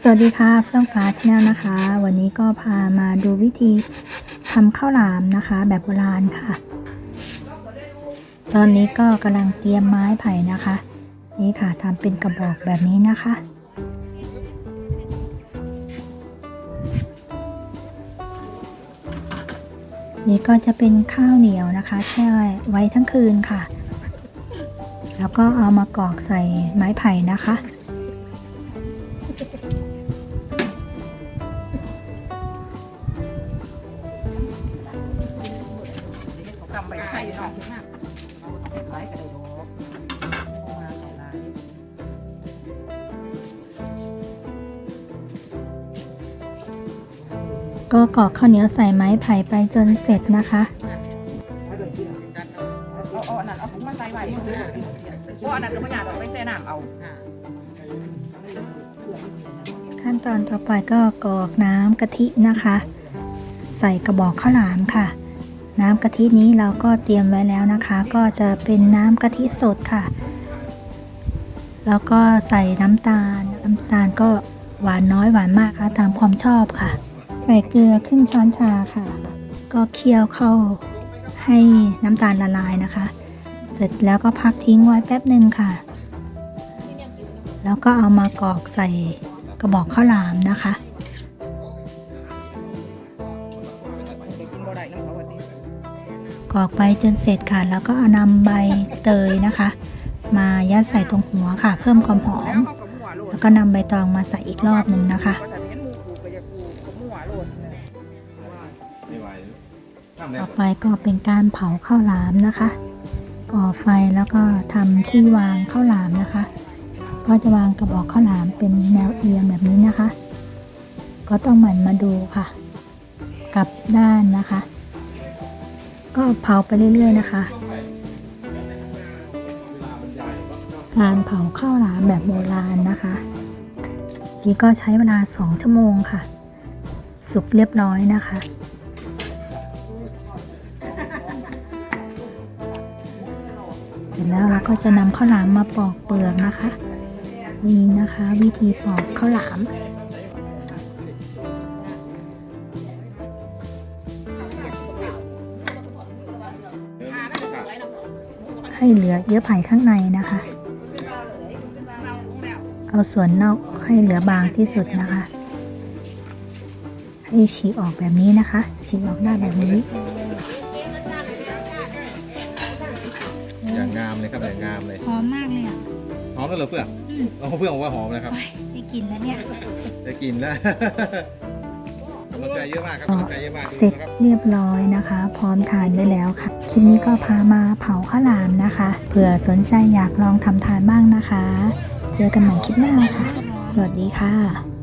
สวัสดีค่ะเฟื่องฟ้าชาแนลนะคะ วันนี้ก็พามาดูวิธีทำข้าวหลามนะคะ แบบโบราณค่ะ ตอนนี้ก็กำลังเตรียมไม้ไผ่นะคะ นี่ค่ะทำเป็นกระบอกแบบนี้นะคะนี่ก็จะเป็นข้าวเหนียวนะคะแช่ไว้ทั้งคืนค่ะ แล้วก็เอามากรอกใส่ไม้ไผ่นะคะ กำไปไข่เนาะเราต้องเฮ็ดไว้ก็ได้ดอกมาใส่ลายก็กรอกข้าวเหนียวใส่ไม้ไผ่ไปจนเสร็จนะคะเอาเอาอันนั้นเอาถุงมาใส่ไว้เพราะอันนั้นก็ไม่อยากเอาไปแช่น้ำเอา ขั้นตอนต่อไปก็กรอกน้ำกะทินะคะ ใส่กระบอกข้าวหลามค่ะ น้ำกะทินี้เราก็เตรียมไว้แล้วนะคะ ก็จะเป็นน้ำกะทิสดค่ะ แล้วก็ใส่น้ำตาล น้ำตาลก็หวานน้อยหวานมากค่ะ ตามความชอบค่ะ ใส่เกลือครึ่งช้อนชาค่ะ ก็เคี่ยวเข้าให้น้ำตาลละลายนะคะ เสร็จแล้วก็พักทิ้งไว้แป๊บหนึ่งค่ะ แล้วก็เอามากรอกใส่กระบอกข้าวหลามนะคะกรอกไปจนเสร็จค่ะ แล้วก็เอานำใบเตยนะคะ มายัดใส่ตรงหัวค่ะ เพิ่มความหอม แล้วก็นำใบตองมาใส่อีกรอบหนึ่งนะคะต่อไปก็เป็นการเผาข้าวหลามนะคะ ก่อไฟแล้วก็ทำที่วางข้าวหลามนะคะ ก็จะวางกระบอกข้าวหลามเป็นแนวเอียงแบบนี้นะคะ ก็ต้องหมั่นมาดูค่ะ กลับด้านนะคะ ก็เผาไปเรื่อย ๆ นะคะ การเผาข้าวหลามแบบโบราณนะคะนี่ก็ใช้เวลา 2 ชั่วโมงค่ะ สุกเรียบร้อยนะคะเสร็จแล้วเราก็จะนำข้าวหลามมาปอกเปลือกนะคะ นี่นะคะ วิธีปอกข้าวหลาม ให้เหลือเยื่อไผ่ข้างในนะคะ เอาส่วนนอกให้เหลือบางที่สุดนะคะ ให้ฉีกออกแบบนี้นะคะ ฉีกออกได้แบบนี้อย่างงามเลยครับอย่างงามเลยหอมมากเลยอะห อมแล้วเหรอเพื่อนเอาเพื่อนบอกว่าหอมนะครับ ได้กลินแล้วเนี่ย ได้กินนะกำลังใจเยอะมากครับก็กำลังใจเยอะมากดูเสร็จนะครับเรียบร้อยนะคะ พร้อมทานได้แล้วค่ะ คลิปนี้ก็พามาเผาข้าวหลามนะคะ เผื่อสนใจอยากลองทำทานบ้างนะคะ เจอกันใหม่คลิปหน้าค่ะ สวัสดีค่ะ